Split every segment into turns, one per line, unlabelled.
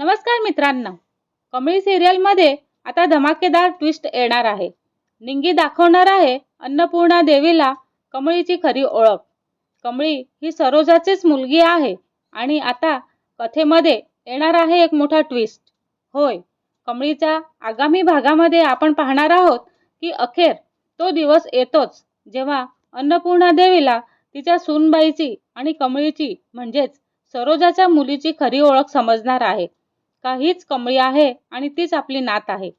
नमस्कार मित्रांनो. कमळी सिरियलमध्ये आता धमाकेदार ट्विस्ट येणार आहे. निंगी दाखवणार आहे अन्नपूर्णा देवीला कमळीची खरी ओळख. कमळी ही सरोजाचीच मुलगी आहे आणि आता कथेमध्ये येणार आहे एक मोठा ट्विस्ट होय कमळीच्या आगामी भागामध्ये आपण पाहणार आहोत की अखेर तो दिवस येतोच जेव्हा अन्नपूर्णा देवीला तिच्या सूनबाईची आणि कमळीची म्हणजेच सरोजाच्या मुलीची खरी ओळख समजणार आहे. का हीच कमळी आहे आणि तीच आपली नात आहे.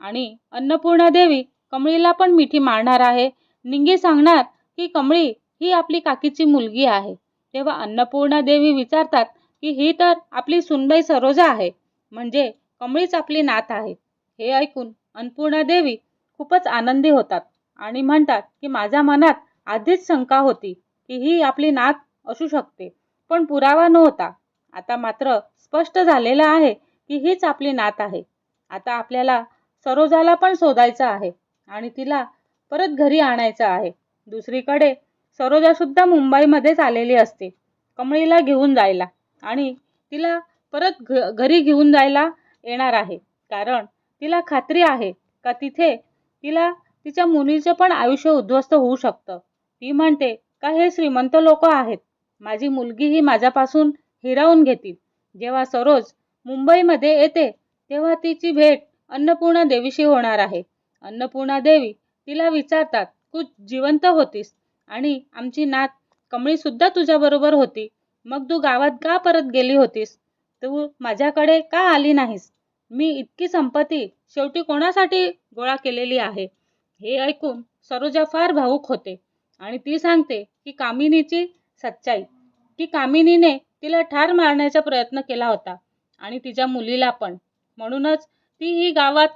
आणि अन्नपूर्णा देवी कमळीला पण मिठी मारणार आहे. निंगी सांगणार की कमळी ही आपली काकीची मुलगी आहे. तेव्हा अन्नपूर्णा देवी विचारतात की ही तर आपली सुनबाई सरोजा आहे. म्हणजे कमळीच आपली नात आहे. हे ऐकून अन्नपूर्णा देवी खूपच आनंदी होतात आणि म्हणतात की माझ्या मनात आधीच शंका होती की ही आपली नात असू शकते. पण पुरावा नव्हता. आता मात्र स्पष्ट झालेलं आहे की हीच आपली नात आहे. आता आपल्याला सरोजाला पण शोधायचं आहे आणि तिला परत घरी आणायचं आहे. दुसरीकडे सरोजासुद्धा मुंबईमध्येच आलेली असते. कमळीला घेऊन जायला आणि तिला परत घ घरी घेऊन जायला येणार आहे. कारण तिला खात्री आहे का तिथे तिला तिच्या मुलीचं पण आयुष्य उद्ध्वस्त होऊ शकतं. ती म्हणते का हे श्रीमंत लोक आहेत? माझी मुलगी ही माझ्यापासून हिरावून घेतील. जेव्हा सरोज मुंबईमध्ये येते तेव्हा तिची भेट अन्नपूर्णा देवीशी होणार आहे. अन्नपूर्णा देवी तिला विचारतात तू जिवंत होतीस? आणि आमची नात कमळीसुद्धा तुझ्याबरोबर होती. मग तू गावात का परत गेली होतीस? तू माझ्याकडे का आली नाहीस? मी इतकी संपत्ती शेवटी कोणासाठी गोळा केलेली आहे? हे ऐकून सरोजा फार भावूक होते आणि ती सांगते की कामिनीची सच्चाई की कामिनीने तिला ठार मारण्याचा प्रयत्न केला होता. आणि तिच्या मुलीला पण. म्हणूनच ती ही गावात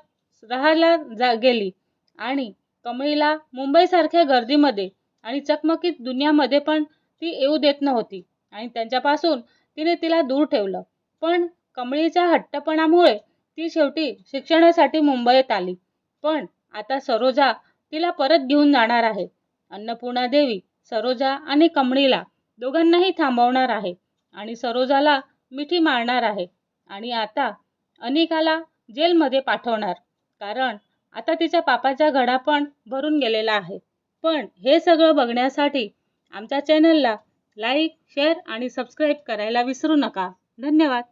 राहायला जा गेली. आणि कमळीला मुंबईसारख्या गर्दीमध्ये आणि चकमकीत दुनियामध्ये पण ती येऊ देत नव्हती. आणि त्यांच्यापासून तिने तिला दूर ठेवलं. पण कमळीच्या हट्टपणामुळे ती शेवटी शिक्षणासाठी मुंबईत आली. पण आता सरोजा तिला परत घेऊन जाणार आहे. अन्नपूर्णा देवी सरोजा आणि कमळीला दोघांनाही थांबवणार आहे. आणि सरोजाला मिठी मारणार आहे. आणि आता अनिकाला जेलमध्ये पाठवणार. कारण आता तिच्या पापाचा घडा पण भरून गेलेला आहे. पण हे सगळं बघण्यासाठी आमच्या चॅनलला लाईक शेअर आणि सबस्क्राईब करायला विसरू नका. धन्यवाद.